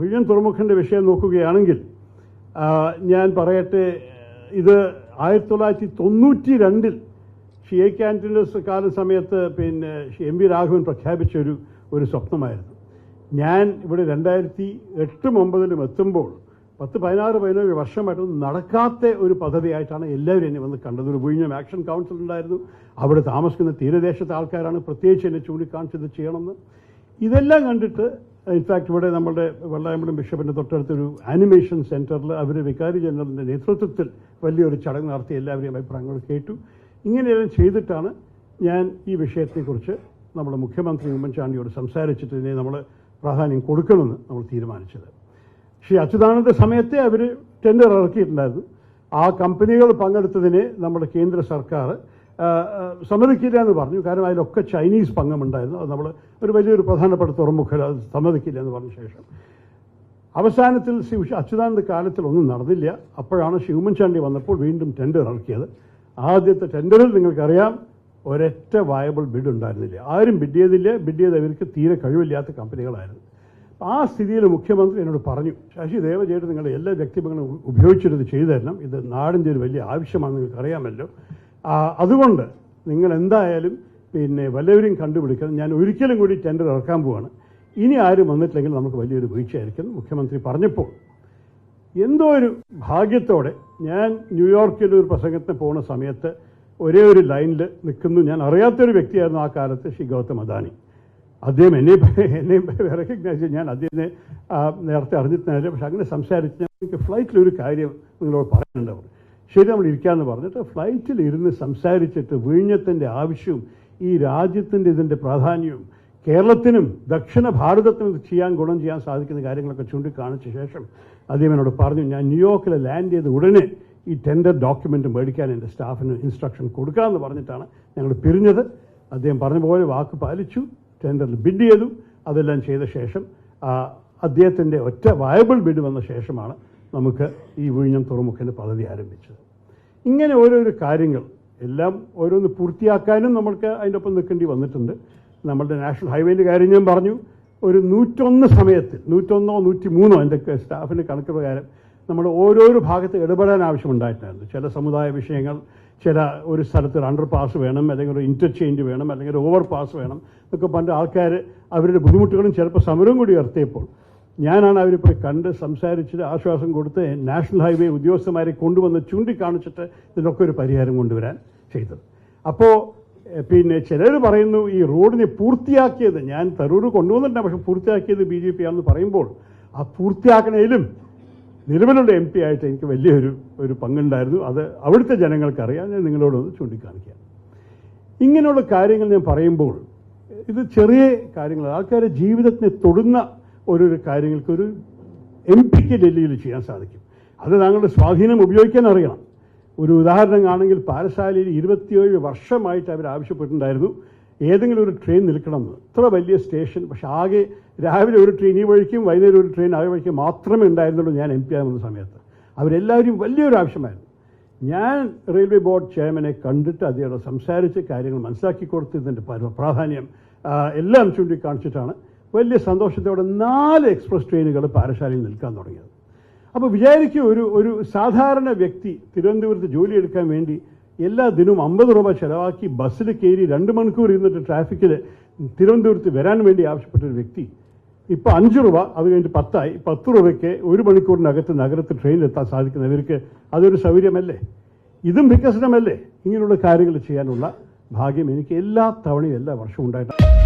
വിഴിഞ്ഞം തുറമുഖന്റെ വിഷയം നോക്കുകയാണെങ്കിൽ ഞാൻ പറയട്ടെ ഇത് ആയിരത്തി തൊള്ളായിരത്തി തൊണ്ണൂറ്റി രണ്ടിൽ ഷി എ ക്യാന്റിന്റെ കാല സമയത്ത് പിന്നെ എം വി രാഘവൻ പ്രഖ്യാപിച്ച ഒരു ഒരു സ്വപ്നമായിരുന്നു. ഞാൻ ഇവിടെ രണ്ടായിരത്തി എട്ടും ഒമ്പതിലും എത്തുമ്പോൾ പത്ത് പതിനാറ് പതിനേഴ് വർഷമായിട്ടൊന്നും നടക്കാത്ത ഒരു പദ്ധതിയായിട്ടാണ് എല്ലാവരും എന്നെ വന്ന് കണ്ടത്. ഒരു വിഴിഞ്ഞം ആക്ഷൻ കൗൺസിൽ ഉണ്ടായിരുന്നു. അവിടെ താമസിക്കുന്ന തീരദേശത്തെ ആൾക്കാരാണ് പ്രത്യേകിച്ച് എന്നെ ചൂണ്ടിക്കാണിച്ചത് ചെയ്യണമെന്ന്. ഇതെല്ലാം കണ്ടിട്ട് ഇൻഫാക്ട് ഇവിടെ നമ്മുടെ വെള്ളായമ്പലം ബിഷപ്പിന്റെ തൊട്ടടുത്തൊരു ആനിമേഷൻ സെന്ററിൽ അവർ വികാരി ജനറലിന്റെ നേതൃത്വത്തിൽ വലിയൊരു ചടങ്ങ് നടത്തി. എല്ലാവരെയും അഭിപ്രായങ്ങൾ കേട്ടു. ഇങ്ങനെയെല്ലാം ചെയ്തിട്ടാണ് ഞാൻ ഈ വിഷയത്തെക്കുറിച്ച് നമ്മുടെ മുഖ്യമന്ത്രി ഉമ്മൻചാണ്ടിയോട് സംസാരിച്ചിട്ട് ഇതിനെ നമ്മൾ പ്രാധാന്യം കൊടുക്കണമെന്ന് നമ്മൾ തീരുമാനിച്ചത്. ശ്രീ അച്യുതാനന്ദ സമയത്തെ അവർ ടെൻഡർ ഇറക്കിയിട്ടുണ്ടായിരുന്നു. ആ കമ്പനികൾ പങ്കെടുത്തതിനെ നമ്മുടെ കേന്ദ്ര സർക്കാർ സമ്മതിക്കില്ല എന്ന് പറഞ്ഞു. കാരണം അതിലൊക്കെ ചൈനീസ് പങ്കമുണ്ടായിരുന്നു. അത് നമ്മൾ ഒരു വലിയൊരു പ്രധാനപ്പെട്ട തുറമുഖ സമ്മതിക്കില്ല എന്ന് പറഞ്ഞ ശേഷം. അവസാനത്തിൽ ശ്രീ അച്യുതാനന്ദ കാലത്തിൽ ഒന്നും നടന്നില്ല. അപ്പോഴാണ് ശ്രീ ചാണ്ടി വന്നപ്പോൾ വീണ്ടും ടെൻഡർ ഇറക്കിയത്. ആദ്യത്തെ ടെൻഡറിൽ നിങ്ങൾക്കറിയാം ഒരൊറ്റ വയബിൾ ബിഡ് ഉണ്ടായിരുന്നില്ല. ആരും ബിഡ് ചെയ്തില്ല. ബിഡ് ചെയ്ത് അവർക്ക് തീരെ കഴിവില്ലാത്ത കമ്പനികളായിരുന്നു. ആ സ്ഥിതിയിൽ മുഖ്യമന്ത്രി എന്നോട് പറഞ്ഞു ശശി ദേവജയുടെ നിങ്ങളുടെ എല്ലാ വ്യക്തിപങ്ങളും ഉപയോഗിച്ചിട്ട് ചെയ്തു തരണം. ഇത് നാടിന്റെ ഒരു വലിയ ആവശ്യമാണ് നിങ്ങൾക്ക് അറിയാമല്ലോ ആ, അതുകൊണ്ട് നിങ്ങൾ എന്തായാലും പിന്നെ വല്ലവരും കണ്ടുപിടിക്കണം. ഞാൻ ഒരിക്കലും കൂടി ടെൻഡർ ഇറക്കാൻ പോവാണ്. ഇനി ആരും വന്നിട്ടില്ലെങ്കിൽ നമുക്ക് വലിയൊരു വീഴ്ചയായിരിക്കും മുഖ്യമന്ത്രി പറഞ്ഞപ്പോൾ. എന്തോ ഒരു ഭാഗ്യത്തോടെ ഞാൻ ന്യൂയോർക്കിൽ ഒരു പ്രസംഗത്തിന് പോകുന്ന സമയത്ത് ഒരേ ഒരു ലൈനിൽ നിൽക്കുന്നു. ഞാൻ അറിയാത്തൊരു വ്യക്തിയായിരുന്നു ആ കാലത്ത് ശ്രീ ഗൗതം അദാനി. അദ്ദേഹം എന്നെ എന്നെ റെക്കഗ്നൈസ് ഞാൻ അദ്ദേഹത്തെ നേരത്തെ അറിഞ്ഞിട്ടില്ല പക്ഷെ അങ്ങനെ സംസാരിച്ച് ഞാൻ എനിക്ക് ഫ്ലൈറ്റിലൊരു കാര്യം നിങ്ങളോട് പറയാനുണ്ടാവും ശരി നമ്മൾ ഇരിക്കാമെന്ന് പറഞ്ഞിട്ട് ഫ്ലൈറ്റിൽ ഇരുന്ന് സംസാരിച്ചിട്ട് വിഴിഞ്ഞത്തിന്റെ ആവശ്യവും ഈ രാജ്യത്തിന്റെ ഇതിന്റെ പ്രാധാന്യവും കേരളത്തിനും ദക്ഷിണ ഭാരതത്തിനും ചെയ്യാൻ ഗുണം ചെയ്യാൻ സാധിക്കുന്ന കാര്യങ്ങളൊക്കെ ചൂണ്ടിക്കാണിച്ച ശേഷം അദ്ദേഹം എന്നോട് പറഞ്ഞു ഞാൻ ന്യൂയോർക്കിൽ ലാൻഡ് ചെയ്ത ഉടനെ ഈ ടെൻഡർ ഡോക്യുമെന്റ് മേടിക്കാൻ എന്റെ സ്റ്റാഫിന് ഇൻസ്ട്രക്ഷൻ കൊടുക്കാമെന്ന് പറഞ്ഞിട്ടാണ് ഞങ്ങൾ പിരിഞ്ഞത്. അദ്ദേഹം പറഞ്ഞ പോലെ വാക്ക് പാലിച്ചു ടെൻഡറിൽ ബിഡ് ചെയ്തു അതെല്ലാം ചെയ്ത ശേഷം അദ്ദേഹത്തിന്റെ ഒറ്റ വയബിൾ ബിഡ് വന്ന ശേഷമാണ് നമുക്ക് ഈ വിഴിഞ്ഞം തുറമുഖന്റെ പദ്ധതി ആരംഭിച്ചത്. ഇങ്ങനെ ഓരോരോ കാര്യങ്ങൾ എല്ലാം ഓരോന്ന് പൂർത്തിയാക്കാനും നമ്മൾക്ക് അതിന്റെ ഒപ്പം നിൽക്കേണ്ടി വന്നിട്ടുണ്ട്. നമ്മളുടെ നാഷണൽ ഹൈവേന്റെ കാര്യം ഞാൻ പറഞ്ഞു. ഒരു നൂറ്റൊന്ന് സമയത്ത് നൂറ്റൊന്നോ നൂറ്റി മൂന്നോ എന്റെ സ്റ്റാഫിന്റെ കണക്ക് പ്രകാരം നമ്മൾ ഓരോരോ ഭാഗത്ത് ഇടപെടാൻ ആവശ്യമുണ്ടായിട്ടുണ്ടായിരുന്നു ചില സമുദായ വിഷയങ്ങൾ ചില ഒരു സ്ഥലത്ത് ഒരു അണ്ടർ പാസ് വേണം അല്ലെങ്കിൽ ഒരു ഇന്റർചേഞ്ച് വേണം അല്ലെങ്കിൽ ഒരു ഓവർ പാസ് വേണം എന്നൊക്കെ പണ്ട് ആൾക്കാർ അവരുടെ ബുദ്ധിമുട്ടുകളും ചിലപ്പോൾ സമരവും കൂടി ഉയർത്തിയപ്പോൾ ഞാനാണ് അവരെ പോയി കണ്ട് സംസാരിച്ചിട്ട് ആശ്വാസം കൊടുത്ത് നാഷണൽ ഹൈവേ ഉദ്യോഗസ്ഥന്മാരെ കൊണ്ടുവന്ന് ചൂണ്ടിക്കാണിച്ചിട്ട് ഇതിനൊക്കെ ഒരു പരിഹാരം കൊണ്ടുവരാൻ ചെയ്തത്. അപ്പോൾ പിന്നെ ചിലർ പറയുന്നു ഈ റോഡിനെ പൂർത്തിയാക്കിയത് ഞാൻ തരൂർ കൊണ്ടുവന്നിട്ടുണ്ട് പക്ഷെ പൂർത്തിയാക്കിയത് ബി ജെ പി ആണെന്ന് പറയുമ്പോൾ ആ പൂർത്തിയാക്കണേലും നിലവിലുള്ള എം പി ആയിട്ട് എനിക്ക് വലിയൊരു ഒരു പങ്കുണ്ടായിരുന്നു. അത് അവിടുത്തെ ജനങ്ങൾക്കറിയാം. ഞാൻ നിങ്ങളോടൊന്ന് ചൂണ്ടിക്കാണിക്കാം ഇങ്ങനെയുള്ള കാര്യങ്ങൾ ഞാൻ പറയുമ്പോൾ ഇത് ചെറിയ കാര്യങ്ങൾ ആൾക്കാരുടെ ജീവിതത്തിനെ തൊടുന്ന ഓരോരോ കാര്യങ്ങൾക്ക് ഒരു എം പിക്ക് ഡൽഹിയിൽ ചെയ്യാൻ സാധിക്കും. അത് താങ്കളുടെ സ്വാധീനം ഉപയോഗിക്കാൻ അറിയണം. ഒരു ഉദാഹരണം ആണെങ്കിൽ പാലശാലയിൽ ഇരുപത്തിയേഴ് വർഷമായിട്ട് അവർ ആവശ്യപ്പെട്ടിട്ടുണ്ടായിരുന്നു. ഏതെങ്കിലും ഒരു ട്രെയിൻ നിൽക്കണമെന്ന് ഇത്ര വലിയ സ്റ്റേഷൻ. പക്ഷെ ആകെ രാവിലെ ഒരു ട്രെയിൻ ഈ വഴിക്കും വൈകുന്നേരം ഒരു ട്രെയിൻ ആ വഴിക്കും മാത്രമേ ഉണ്ടായിരുന്നുള്ളൂ ഞാൻ എം പി ആകുന്ന സമയത്ത്. അവരെല്ലാവരും വലിയൊരു ആവശ്യമായിരുന്നു. ഞാൻ റെയിൽവേ ബോർഡ് ചെയർമാനെ കണ്ടിട്ട് അദ്ദേഹം സംസാരിച്ച് കാര്യങ്ങൾ മനസ്സിലാക്കി കൊടുത്തതിന്റെ പ്രാധാന്യം എല്ലാം ചൂണ്ടിക്കാണിച്ചിട്ടാണ്. വലിയ സന്തോഷത്തോടെ നാല് എക്സ്പ്രസ് ട്രെയിനുകൾ പാലശാലയിൽ നിൽക്കാൻ തുടങ്ങിയത്. അപ്പോൾ വിചാരിക്കും ഒരു ഒരു സാധാരണ വ്യക്തി തിരുവനന്തപുരത്ത് ജോലി എടുക്കാൻ വേണ്ടി എല്ലാ ദിനവും അമ്പത് രൂപ ചിലവാക്കി ബസ്സിൽ കയറി രണ്ട് മണിക്കൂർ ഇരുന്നിട്ട് ട്രാഫിക്കിൽ തിരുവനന്തപുരത്ത് വരാൻ വേണ്ടി ആവശ്യപ്പെട്ടൊരു വ്യക്തി ഇപ്പോൾ അഞ്ച് രൂപ അത് കഴിഞ്ഞിട്ട് പത്തായി. പത്ത് രൂപയ്ക്ക് ഒരു മണിക്കൂറിനകത്ത് നഗരത്തിൽ ട്രെയിനിൽ എത്താൻ സാധിക്കുന്നവർക്ക് അതൊരു സൗകര്യമല്ലേ? ഇതും വികസനമല്ലേ? ഇങ്ങനെയുള്ള കാര്യങ്ങൾ ചെയ്യാനുള്ള ഭാഗ്യം എനിക്ക് എല്ലാ തവണയും എല്ലാ വർഷവും ഉണ്ടായിട്ടുണ്ട്.